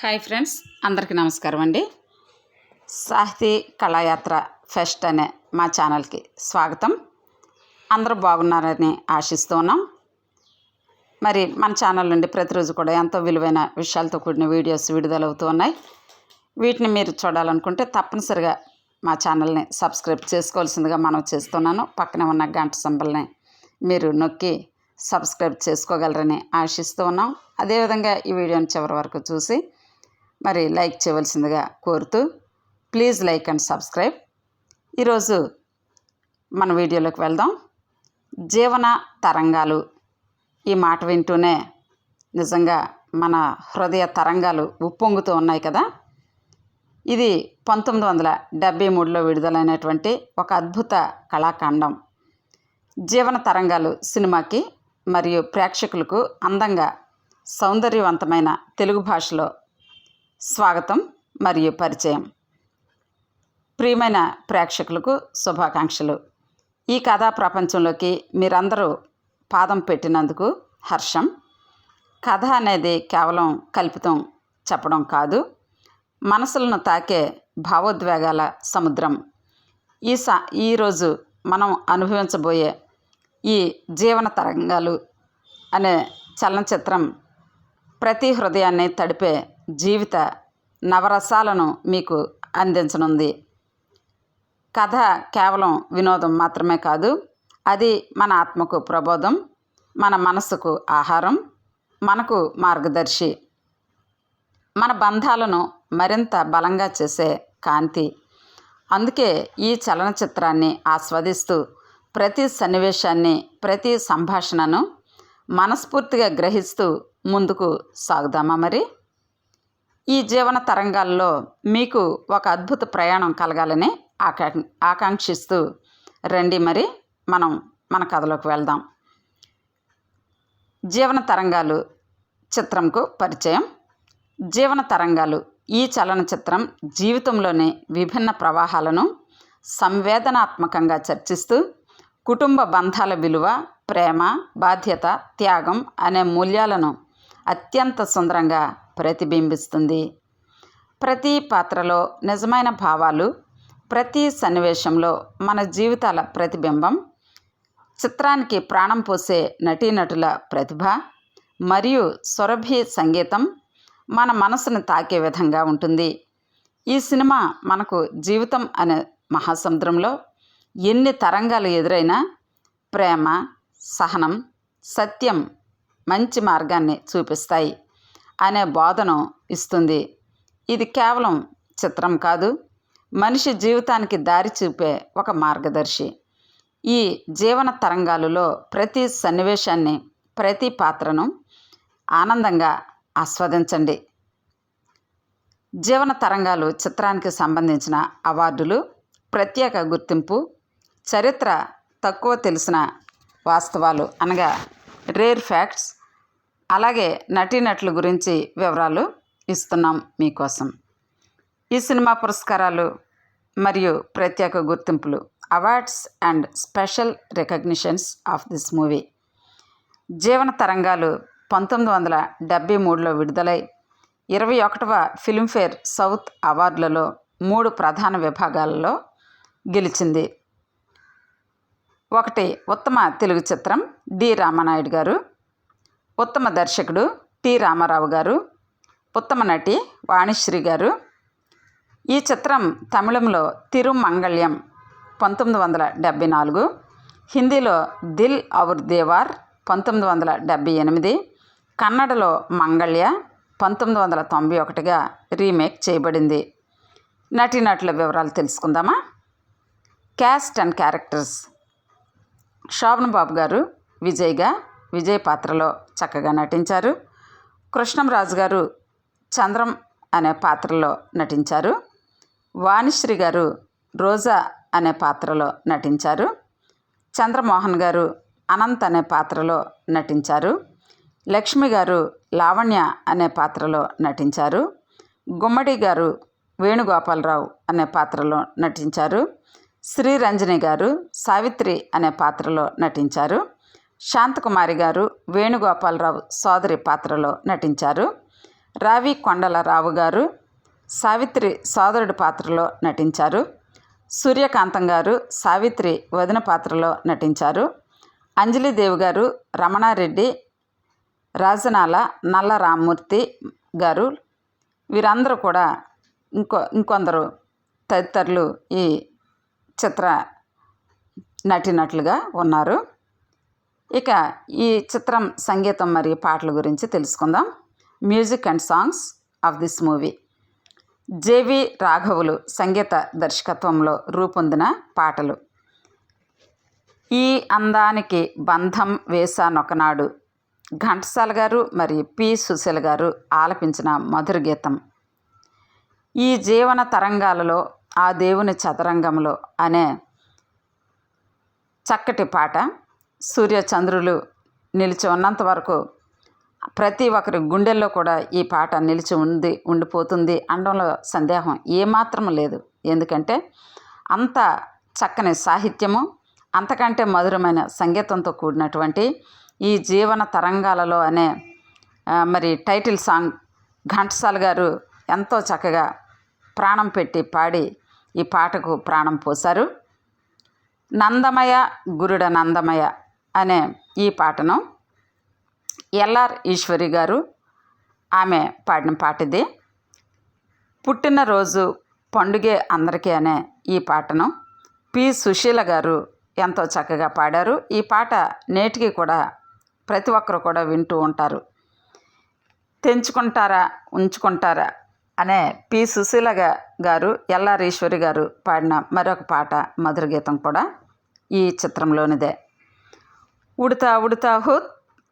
Hi friends అందరికీ నమస్కారం అండి. సాహితీ కళాయాత్ర ఫెస్ట్ అనే మా ఛానల్కి స్వాగతం. అందరూ బాగున్నారని ఆశిస్తూ ఉన్నాం. మరి మన ఛానల్ నుండి ప్రతిరోజు కూడా ఎంతో విలువైన విషయాలతో కూడిన వీడియోస్ విడుదలవుతూ ఉన్నాయి. వీటిని మీరు చూడాలనుకుంటే తప్పనిసరిగా మా ఛానల్ని సబ్స్క్రైబ్ చేసుకోవాల్సిందిగా మనం చేస్తున్నాను. పక్కనే ఉన్న గంట సంబల్ని మీరు నొక్కి సబ్స్క్రైబ్ చేసుకోగలరని ఆశిస్తూ ఉన్నాం. అదేవిధంగా ఈ వీడియోని చివరి వరకు చూసి మరి లైక్ చేయవలసిందిగా కోరుతూ ప్లీజ్ లైక్ అండ్ సబ్స్క్రైబ్. ఈరోజు మన వీడియోలోకి వెళ్దాం. జీవన తరంగాలు ఈ మాట వింటూనే నిజంగా మన హృదయ తరంగాలు ఉప్పొంగుతూ ఉన్నాయి కదా. ఇది పంతొమ్మిది వందల డెబ్భై మూడులో విడుదలైనటువంటి ఒక అద్భుత కళాఖండం జీవన తరంగాలు సినిమాకి మరియు ప్రేక్షకులకు అందంగా సౌందర్యవంతమైన తెలుగు భాషలో స్వాగతం మరియు పరిచయం. ప్రియమైన ప్రేక్షకులకు శుభాకాంక్షలు. ఈ కథా ప్రపంచంలోకి మీరందరూ పాదం పెట్టినందుకు హర్షం. కథ అనేది కేవలం కల్పితం చెప్పడం కాదు. మనసులను తాకే భావోద్వేగాల సముద్రం. ఈ సా ఈరోజు మనం అనుభవించబోయే ఈ జీవన తరంగాలు అనే చలనచిత్రం ప్రతి హృదయాన్ని తడిపే జీవిత నవరసాలను మీకు అందించనుంది. కథ కేవలం వినోదం మాత్రమే కాదు అది మన ఆత్మకు ప్రబోధం మన మనసుకు ఆహారం మనకు మార్గదర్శి. మన బంధాలను మరింత బలంగా చేసే కాంతి. అందుకే ఈ చలనచిత్రాన్ని ఆస్వాదిస్తూ ప్రతి సన్నివేశాన్ని ప్రతి సంభాషణను మనస్ఫూర్తిగా గ్రహిస్తూ ముందుకు సాగుదామా మరి? ఈ జీవన తరంగాల్లో మీకు ఒక అద్భుత ప్రయాణం కలగాలని ఆకా ఆకాంక్షిస్తూ రండి మరి మనం మన కథలోకి వెళ్దాం. జీవన తరంగాలు చిత్రంకు పరిచయం. జీవన తరంగాలు ఈ చలనచిత్రం జీవితంలోని విభిన్న ప్రవాహాలను సంవేదనాత్మకంగా చర్చిస్తూ కుటుంబ బంధాల విలువ ప్రేమ బాధ్యత త్యాగం అనే మూల్యాలను అత్యంత సుందరంగా ప్రతిబింబిస్తుంది. ప్రతి పాత్రలో నిజమైన భావాలు ప్రతి సన్నివేశంలో మన జీవితాల ప్రతిబింబం చిత్రానికి ప్రాణం పోసే నటీనటుల ప్రతిభ మరియు సురభి సంగీతం మన మనసును తాకే విధంగా ఉంటుంది. ఈ సినిమా మనకు జీవితం అనే మహాసముద్రంలో ఎన్ని తరంగాలు ఎదురైనా ప్రేమ సహనం సత్యం మంచి మార్గాన్ని చూపిస్తాయి అనే బోధను ఇస్తుంది. ఇది కేవలం చిత్రం కాదు మనిషి జీవితానికి దారి చూపే ఒక మార్గదర్శి. ఈ జీవన తరంగాలలో ప్రతి సన్నివేశాన్ని ప్రతి పాత్రను ఆనందంగా ఆస్వాదించండి. జీవన తరంగాలు చిత్రానికి సంబంధించిన అవార్డులు ప్రత్యేక గుర్తింపు చరిత్ర తక్కువ తెలిసిన వాస్తవాలు అనగా రేర్ ఫ్యాక్ట్స్ అలాగే నటీనటుల గురించి వివరాలు ఇస్తున్నాం మీకోసం. ఈ సినిమా పురస్కారాలు మరియు ప్రత్యేక గుర్తింపులు awards and special recognitions of this movie. Jeevana Tarangalu పంతొమ్మిది వందల డెబ్భై మూడులో విడుదలై ఇరవై ఒకటవ ఫిల్మ్ఫేర్ సౌత్ అవార్డులలో మూడు ప్రధాన విభాగాలలో గెలిచింది. ఒకటి ఉత్తమ తెలుగు చిత్రం డి రామానాయుడు గారు ఉత్తమ దర్శకుడు టి. రామారావు గారు ఉత్తమ నటి వాణిశ్రీ గారు. ఈ చిత్రం తమిళంలో తిరుమంగళ్యం పంతొమ్మిది వందల డెబ్భై నాలుగు హిందీలో దిల్ ఔర్ దేవార్ పంతొమ్మిది వందల డెబ్భై ఎనిమిది కన్నడలో మంగళ్య పంతొమ్మిది వందల తొంభై ఒకటిగా రీమేక్ చేయబడింది. నటీనటుల వివరాలు తెలుసుకుందామా? Cast and characters. Shoban Babu గారు విజయ్గా విజయ్ పాత్రలో చక్కగా నటించారు. కృష్ణంరాజు గారు చంద్రం అనే పాత్రలో నటించారు. వాణిశ్రీ గారు రోజా అనే పాత్రలో నటించారు. చంద్రమోహన్ గారు అనంత్ అనే పాత్రలో నటించారు. లక్ష్మి గారు లావణ్య అనే పాత్రలో నటించారు. గుమ్మడి గారు వేణుగోపాలరావు అనే పాత్రలో నటించారు. శ్రీరంజని గారు సావిత్రి అనే పాత్రలో నటించారు. శాంతకుమారి గారు వేణుగోపాలరావు సోదరి పాత్రలో నటించారు. రావి కొండలరావు గారు సావిత్రి సోదరుడి పాత్రలో నటించారు. సూర్యకాంతం గారు సావిత్రి వదిన పాత్రలో నటించారు. అంజలిదేవి గారు రమణారెడ్డి రాజనాల నల్ల రామ్మూర్తి గారు వీరందరూ కూడా ఇంకో ఇంకొందరు తదితరులు ఈ చిత్ర నటినట్లుగా ఉన్నారు. ఇక ఈ చిత్రం సంగీతం మరియు పాటల గురించి తెలుసుకుందాం. Music and songs of this movie J V రాఘవులు సంగీత దర్శకత్వంలో రూపొందిన పాటలు. ఈ అందానికి బంధం వేసానొకనాడు ఘంటసాల గారు మరియు పి సుశీల గారు ఆలపించిన మధుర గీతం. ఈ జీవన తరంగాలలో ఆ దేవుని చదరంగంలో అనే చక్కటి పాట. సూర్య చంద్రులు నిలిచి ఉన్నంత వరకు ప్రతి ఒక్కరి గుండెల్లో కూడా ఈ పాట నిలిచి ఉంది ఉండిపోతుంది అనడంలో సందేహం ఏమాత్రం లేదు. ఎందుకంటే అంత చక్కని సాహిత్యము అంతకంటే మధురమైన సంగీతంతో కూడినటువంటి ఈ జీవన తరంగాలలో అనే మరి టైటిల్ సాంగ్ ఘంటసాల గారు ఎంతో చక్కగా ప్రాణం పెట్టి పాడి ఈ పాటకు ప్రాణం పోశారు. నందమయ గురుడ నందమయ అనే ఈ పాటను ఎల్ఆర్ ఈశ్వరి గారు ఆమె పాడిన పాట ఇది. పుట్టినరోజు పండుగే అందరికీ అనే ఈ పాటను పి సుశీల గారు ఎంతో చక్కగా పాడారు. ఈ పాట నేటికి కూడా ప్రతి ఒక్కరు కూడా వింటూ ఉంటారు. తెంచుకుంటారా ఉంచుకుంటారా అనే పి సుశీల గారు ఎల్ఆర్ ఈశ్వరి గారు పాడిన మరొక పాట మధుర గీతం కూడా ఈ చిత్రంలోనిదే. ఉడతా ఉడతా హుత్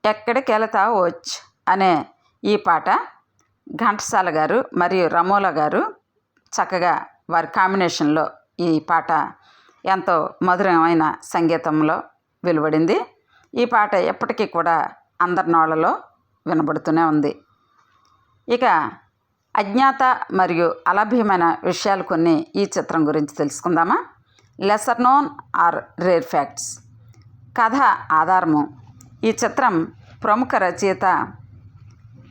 ఎక్కడికి వెళతా అనే ఈ పాట ఘంటసాల గారు మరియు రమోల గారు చక్కగా వారి కాంబినేషన్లో ఈ పాట ఎంతో మధురమైన సంగీతంలో వెలువడింది. ఈ పాట ఎప్పటికీ కూడా అందరి నోళ్ళలో వినబడుతూనే ఉంది. ఇక అజ్ఞాత మరియు అలభ్యమైన విషయాలు కొన్ని ఈ చిత్రం గురించి తెలుసుకుందామా. Lesser known or rare facts కథ ఆధారము. ఈ చిత్రం ప్రముఖ రచయిత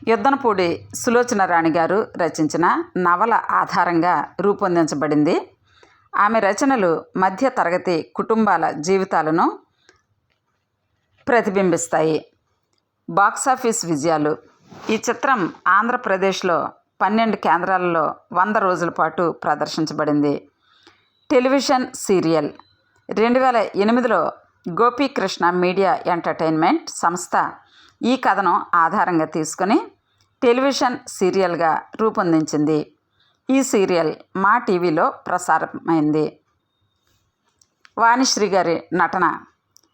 యుద్ధనపూడి సులోచన రాణి గారు రచించిన నవల ఆధారంగా రూపొందించబడింది. ఆమె రచనలు మధ్య తరగతి కుటుంబాల జీవితాలను ప్రతిబింబిస్తాయి. బాక్సాఫీస్ విజయాలు. ఈ చిత్రం ఆంధ్రప్రదేశ్లో పన్నెండు కేంద్రాలలో వంద రోజుల పాటు ప్రదర్శించబడింది. Television serial. రెండు వేల ఎనిమిదిలో గోపీకృష్ణ మీడియా ఎంటర్టైన్మెంట్ సంస్థ ఈ కథను ఆధారంగా తీసుకుని టెలివిజన్ సీరియల్గా రూపొందించింది. ఈ సీరియల్ మా టీవీలో ప్రసారమైంది. వాణిశ్రీ గారి నటన.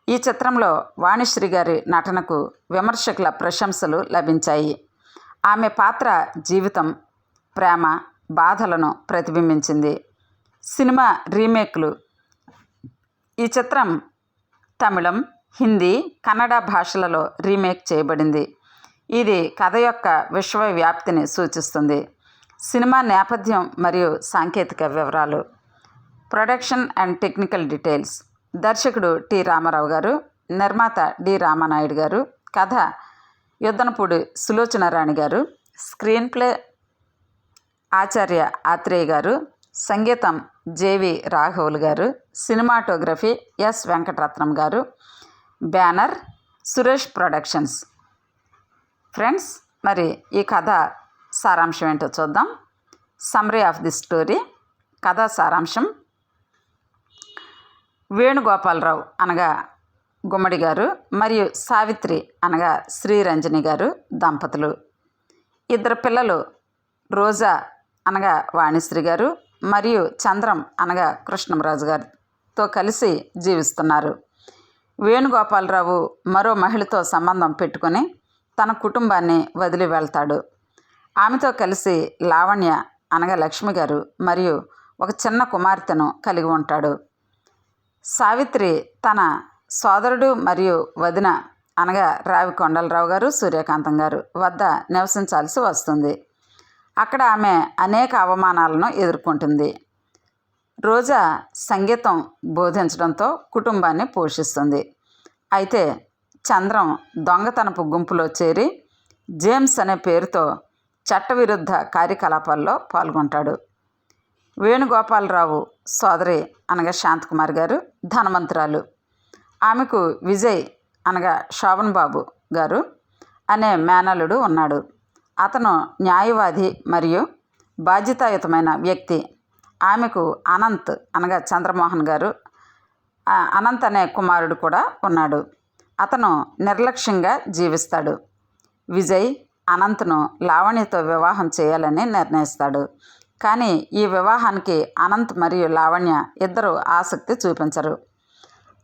ఈ చిత్రంలో వాణిశ్రీ గారి నటనకు విమర్శకుల ప్రశంసలు లభించాయి. ఆమె పాత్ర జీవితం ప్రేమ బాధలను ప్రతిబింబించింది. సినిమా రీమేక్లు. ఈ చిత్రం తమిళం హిందీ కన్నడ భాషలలో రీమేక్ చేయబడింది. ఇది కథ యొక్క విశ్వవ్యాప్తిని సూచిస్తుంది. సినిమా నేపథ్యం మరియు సాంకేతిక వివరాలు. Production and technical details. దర్శకుడు టి. రామారావు గారు నిర్మాత డి. రామానాయుడు గారు కథ యుద్ధనపూడి సులోచన రాణి గారు స్క్రీన్ ప్లే ఆచార్య ఆత్రేయ గారు సంగీతం జేవి రాఘవులు గారు సినిమాటోగ్రఫీ ఎస్ వెంకటరత్నం గారు బ్యానర్ సురేష్ ప్రొడక్షన్స్. ఫ్రెండ్స్ మరి ఈ కథ సారాంశం ఏంటో చూద్దాం. సమ్మరీ ఆఫ్ ది స్టోరీ కథా సారాంశం. వేణుగోపాలరావు అనగా గుమ్మడి గారు మరియు సావిత్రి అనగా శ్రీరంజని గారు దంపతులు. ఇద్దరు పిల్లలు రోజా అనగా వాణిశ్రీ గారు మరియు చంద్రం అనగా కృష్ణంరాజు గారితో కలిసి జీవిస్తున్నారు. వేణుగోపాలరావు మరో మహిళతో సంబంధం పెట్టుకొని తన కుటుంబాన్ని వదిలి వెళ్తాడు. ఆమెతో కలిసి లావణ్య అనగా లక్ష్మి గారు మరియు ఒక చిన్న కుమార్తెను కలిగి ఉంటాడు. సావిత్రి తన సోదరుడు మరియు వదిన అనగా రావి కొండలరావు గారు సూర్యకాంతం గారు వద్ద నివసించాల్సి వస్తుంది. అక్కడ ఆమె అనేక అవమానాలను ఎదుర్కొంటుంది. రోజా సంగీతం బోధించడంతో కుటుంబాన్ని పోషిస్తుంది. అయితే చంద్రం దొంగతనపు గుంపులో చేరి జేమ్స్ అనే పేరుతో చట్టవిరుద్ధ కార్యకలాపాల్లో పాల్గొంటాడు. వేణుగోపాలరావు సోదరి అనగా శాంతకుమార్ గారు ధనవంతురాలు. ఆమెకు విజయ్ అనగా శోభన్ బాబు గారు అనే మేనలుడు ఉన్నాడు. అతను న్యాయవాది మరియు బాధ్యతాయుతమైన వ్యక్తి. ఆమెకు అనంత్ అనగా చంద్రమోహన్ గారు అనంత్ అనే కుమారుడు కూడా ఉన్నాడు. అతను నిర్లక్ష్యంగా జీవిస్తాడు. విజయ్ అనంత్ను లావణ్యతో వివాహం చేయాలని నిర్ణయిస్తాడు. కానీ ఈ వివాహానికి అనంత్ మరియు లావణ్య ఇద్దరు ఆసక్తి చూపించరు.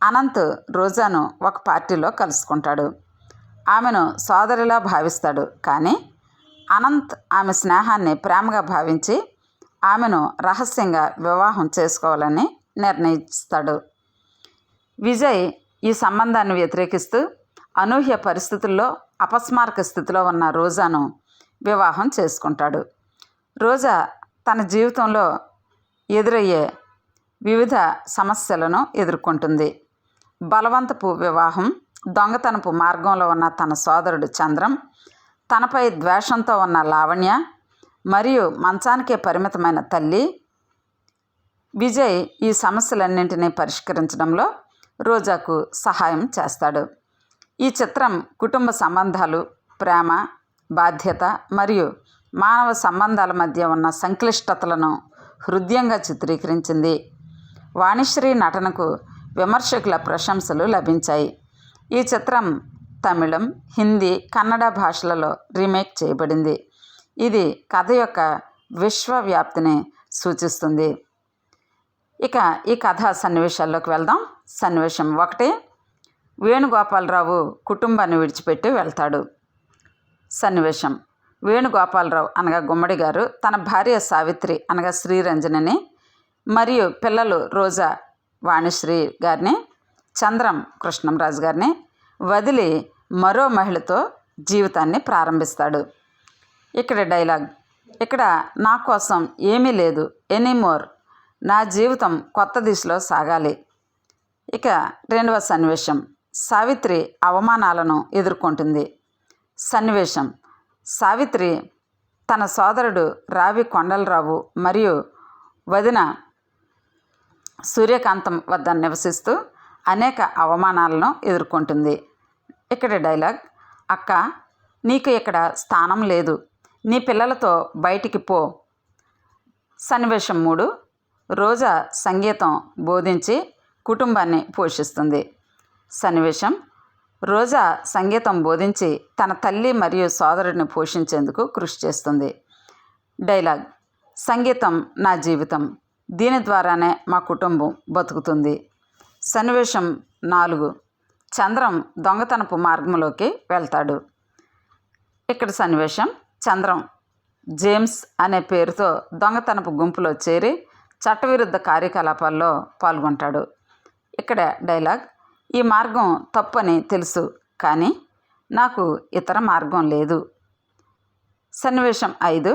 అనంత్ రోజాను ఒక పార్టీలో కలుసుకుంటాడు. ఆమెను సోదరిలా భావిస్తాడు. కానీ అనంత్ ఆమె స్నేహాన్ని ప్రేమగా భావించి ఆమెను రహస్యంగా వివాహం చేసుకోవాలని నిర్ణయిస్తాడు. విజయ్ ఈ సంబంధాన్ని వ్యతిరేకిస్తూ అనూహ్య పరిస్థితుల్లో అపస్మారక స్థితిలో ఉన్న రోజాను వివాహం చేసుకుంటాడు. రోజా తన జీవితంలో ఎదురయ్యే వివిధ సమస్యలను ఎదుర్కొంటుంది. బలవంతపు వివాహం దొంగతనపు మార్గంలో ఉన్న తన సోదరుడు చంద్రం తనపై ద్వేషంతో ఉన్న లావణ్య మరియు మంచానికే పరిమితమైన తల్లి విజయ్ ఈ సమస్యలన్నింటినీ పరిష్కరించడంలో రోజాకు సహాయం చేస్తాడు. ఈ చిత్రం కుటుంబ సంబంధాలు ప్రేమ బాధ్యత మరియు మానవ సంబంధాల మధ్య ఉన్న సంక్లిష్టతలను హృదయంగా చిత్రీకరించింది. వాణిశ్రీ నటనకు విమర్శకుల ప్రశంసలు లభించాయి. ఈ చిత్రం తమిళం హిందీ కన్నడ భాషలలో రీమేక్ చేయబడింది. ఇది కథ యొక్క విశ్వవ్యాప్తిని సూచిస్తుంది. ఇక ఈ కథ సన్నివేశాల్లోకి వెళ్దాం. సన్నివేశం ఒకటి. వేణుగోపాలరావు కుటుంబాన్ని విడిచిపెట్టి వెళ్తాడు. సన్నివేశం. వేణుగోపాలరావు అనగా గుమ్మడి గారు తన భార్య సావిత్రి అనగా శ్రీరంజనిని మరియు పిల్లలు రోజా వాణిశ్రీ గారిని చంద్రం కృష్ణంరాజు గారిని వదిలి మరో మహిళతో జీవితాన్ని ప్రారంభిస్తాడు. ఇక్కడ డైలాగ్ ఇక్కడ నా కోసం ఏమీ లేదు ఎనీమోర్. నా జీవితం కొత్త దిశలో సాగాలి. ఇక రెండవ సన్నివేశం సావిత్రి అవమానాలను ఎదుర్కొంటుంది. సన్నివేశం సావిత్రి తన సోదరుడు రావి కొండలరావు మరియు వదిన సూర్యకాంతం వద్ద నివసిస్తూ అనేక అవమానాలను ఎదుర్కొంటుంది. ఇక్కడ డైలాగ్ అక్క నీకు ఇక్కడ స్థానం లేదు. నీ పిల్లలతో బయటికి పో. సన్నివేశం మూడు రోజా సంగీతం బోధించి కుటుంబాన్ని పోషిస్తుంది. సన్నివేశం రోజా సంగీతం బోధించి తన తల్లి మరియు సోదరుడిని పోషించేందుకు కృషి చేస్తుంది. డైలాగ్ సంగీతం నా జీవితం. దీని ద్వారానే మా కుటుంబం బతుకుతుంది. సన్నివేశం నాలుగు చంద్రం దొంగతనపు మార్గంలోకి వెళ్తాడు. ఇక్కడ సన్నివేశం చంద్రం. జేమ్స్ అనే పేరుతో దొంగతనపు గుంపులో చేరి చట్టవిరుద్ధ కార్యకలాపాల్లో పాల్గొంటాడు. ఇక్కడ డైలాగ్ ఈ మార్గం తప్పని తెలుసు కానీ నాకు ఇతర మార్గం లేదు. సన్నివేశం ఐదు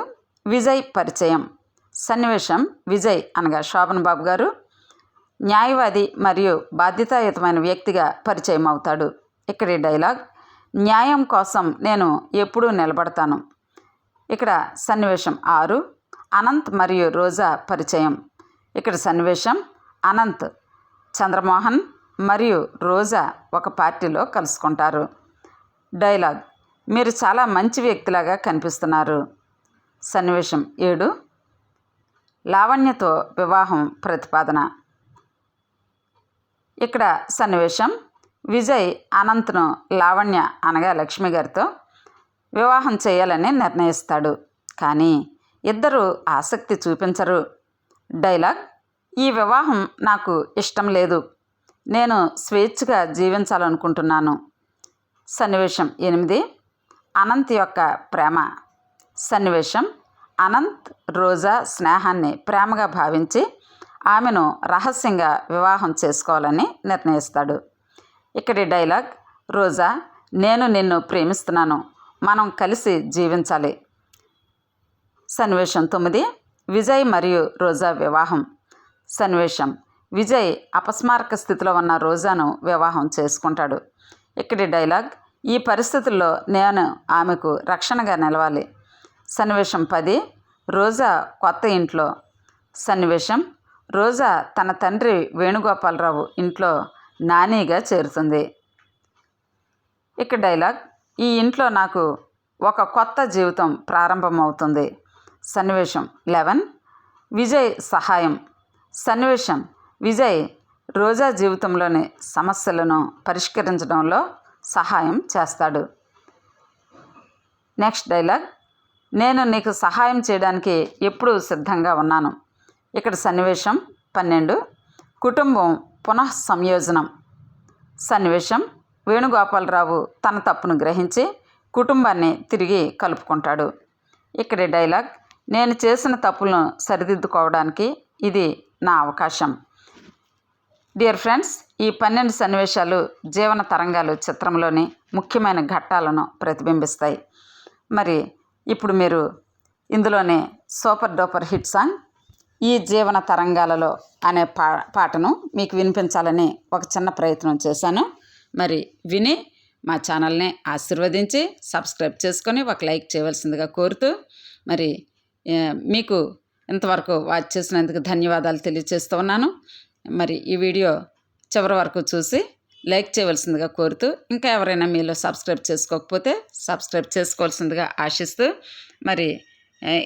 విజయ్ పరిచయం. సన్నివేశం విజయ్ అనగా శోభన్ బాబు గారు న్యాయవాది మరియు బాధ్యతాయుతమైన వ్యక్తిగా పరిచయం అవుతాడు ఇక్కడి డైలాగ్ న్యాయం కోసం నేను ఎప్పుడూ నిలబడతాను. ఇక్కడ సన్నివేశం ఆరు అనంత్ మరియు రోజా పరిచయం. ఇక్కడ సన్నివేశం అనంత్ చంద్రమోహన్ మరియు రోజా ఒక పార్టీలో కలుసుకుంటారు. డైలాగ్ మీరు చాలా మంచి వ్యక్తిలాగా కనిపిస్తున్నారు. సన్నివేశం ఏడు లావణ్యతో వివాహం ప్రతిపాదన. ఇక్కడ సన్నివేశం. విజయ్ అనంత్ను లావణ్య అనగా లక్ష్మి గారితో వివాహం చేయాలని నిర్ణయిస్తాడు. కానీ ఇద్దరు ఆసక్తి చూపించరు. డైలాగ్ ఈ వివాహం నాకు ఇష్టం లేదు. నేను స్వేచ్ఛగా జీవించాలనుకుంటున్నాను. సన్నివేశం ఎనిమిది అనంత్ యొక్క ప్రేమ. సన్నివేశం అనంత్ రోజా స్నేహాన్ని ప్రేమగా భావించి ఆమెను రహస్యంగా వివాహం చేసుకోవాలని నిర్ణయిస్తాడు. ఇక్కడి డైలాగ్ రోజా నేను నిన్ను ప్రేమిస్తున్నాను. మనం కలిసి జీవించాలి. సన్నివేశం తొమ్మిది విజయ్ మరియు రోజా వివాహం. సన్నివేశం విజయ్ అపస్మారక స్థితిలో ఉన్న రోజాను వివాహం చేసుకుంటాడు. ఇక్కడి డైలాగ్ ఈ పరిస్థితుల్లో నేను ఆమెకు రక్షణగా నిలవాలి. సన్నివేశం పది రోజా కొత్త ఇంట్లో. సన్నివేశం రోజా తన తండ్రి వేణుగోపాలరావు ఇంట్లో నానీగా చేరుతుంది. ఇక డైలాగ్ ఈ ఇంట్లో నాకు ఒక కొత్త జీవితం ప్రారంభమవుతుంది. సన్నివేశం లెవెన్. విజయ్ సహాయం. సన్నివేశం విజయ్ రోజా జీవితంలోని సమస్యలను పరిష్కరించడంలో సహాయం చేస్తాడు. నెక్స్ట్ డైలాగ్ నేను నీకు సహాయం చేయడానికి ఎప్పుడూ సిద్ధంగా ఉన్నాను. ఇక్కడ సన్నివేశం పన్నెండు. కుటుంబం పునః సంయోజనం. సన్నివేశం. వేణుగోపాలరావు తన తప్పును గ్రహించి కుటుంబాన్ని తిరిగి కలుపుకుంటాడు. ఇక్కడి డైలాగ్ నేను చేసిన తప్పులను సరిదిద్దుకోవడానికి ఇది నా అవకాశం. డియర్ ఫ్రెండ్స్ ఈ పన్నెండు సన్నివేశాలు జీవన తరంగాలు చిత్రంలోని ముఖ్యమైన ఘట్టాలను ప్రతిబింబిస్తాయి. మరి ఇప్పుడు మీరు ఇందులోనే సూపర్ డూపర్ హిట్ సాంగ్ ఈ జీవన తరంగాలలో అనే పా పాటను మీకు వినిపించాలని ఒక చిన్న ప్రయత్నం చేశాను. మరి విని మా ఛానల్ని ఆశీర్వదించి సబ్స్క్రైబ్ చేసుకొని ఒక లైక్ చేయవలసిందిగా కోరుతూ మరి మీకు ఇంతవరకు వాచ్ చేసినందుకు ధన్యవాదాలు తెలియజేస్తూ ఉన్నాను. మరి ఈ వీడియో చివరి వరకు చూసి లైక్ చేయవలసిందిగా కోరుతూ ఇంకా ఎవరైనా మీలో సబ్స్క్రైబ్ చేసుకోకపోతే సబ్స్క్రైబ్ చేసుకోవాల్సిందిగా ఆశిస్తూ మరి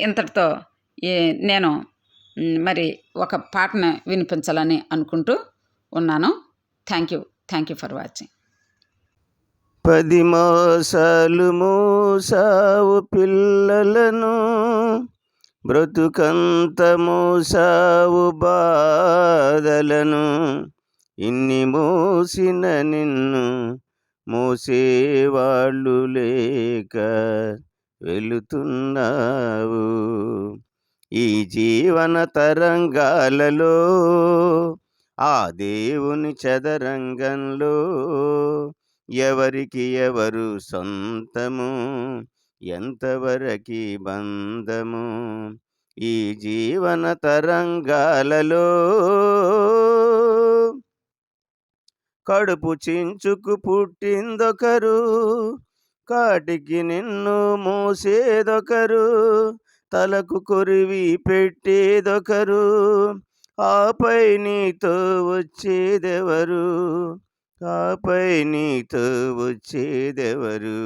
ఇంతటితో నేను మరి ఒక పాటను వినిపించాలని అనుకుంటూ ఉన్నాను. Thank you thank you for watching పది మోసాలు మోసావు పిల్లలను బ్రతుకంత మోసావు బాధలను. ఇన్ని మోసిన నిన్ను మోసేవాళ్ళు లేక వెళుతున్నావు. ఈ జీవన తరంగాలలో ఆ దేవుని చదరంగంలో ఎవరికి ఎవరు సొంతము ఎంతవరకి బంధము? ఈ జీవన తరంగాలలో కడుపు చించుకు పుట్టిందొకరు కాటికి నిన్ను మోసేదొకరు తలకు కొరివి పెట్టేదొకరు ఆపై నీతో వచ్చేదెవరు? ఆపై నీతో వచ్చేదెవరు?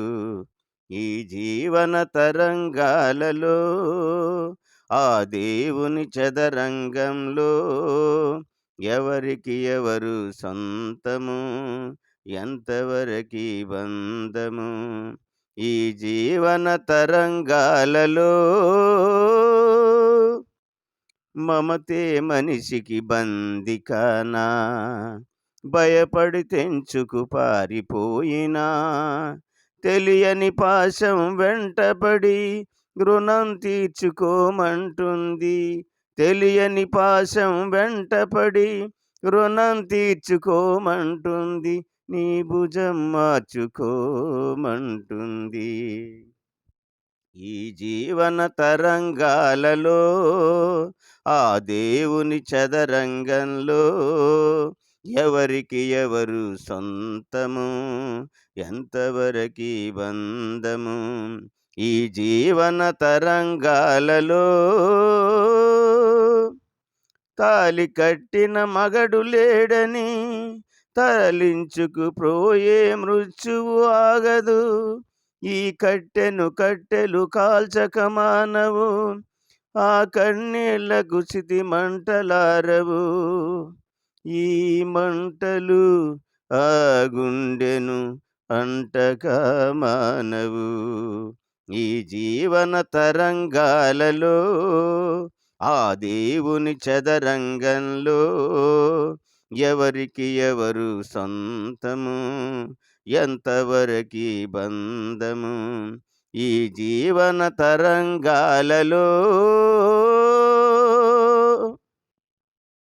ఈ జీవన తరంగాలలో ఆ దేవుని చదరంగంలో ఎవరికి ఎవరు సొంతము? ఎంతవరకి బంధము? ఈ జీవన తరంగాలలో మమతే మనిషికి బందికానా భయపడి తెంచుకు పారిపోయినా? తెలియని పాశం వెంటబడి రుణం తీర్చుకోమంటుంది. తెలియని పాశం వెంటపడి రుణం తీర్చుకోమంటుంది. నీ భుజం మార్చుకోమంటుంది. ఈ జీవన తరంగాలలో ఆ దేవుని చదరంగంలో ఎవరికి ఎవరు సొంతము? ఎంతవరకి బంధము? ఈ జీవన తరంగాలలో తాలి కట్టిన మగడు లేడని తరలించుకు ప్రోయే మృత్యువు ఆగదు. ఈ కట్టెను కట్టెలు కాల్చక మానవు. ఆ కన్నీళ్ళ గుసితి మంటలారవు. ఈ మంటలు ఆ గుండెను అంటక మానవు. ఈ జీవన తరంగాలలో ఆ దేవుని చదరంగంలో ఎవరికి ఎవరు సొంతము? ఎంతవరకి బంధము? ఈ జీవన తరంగాలలో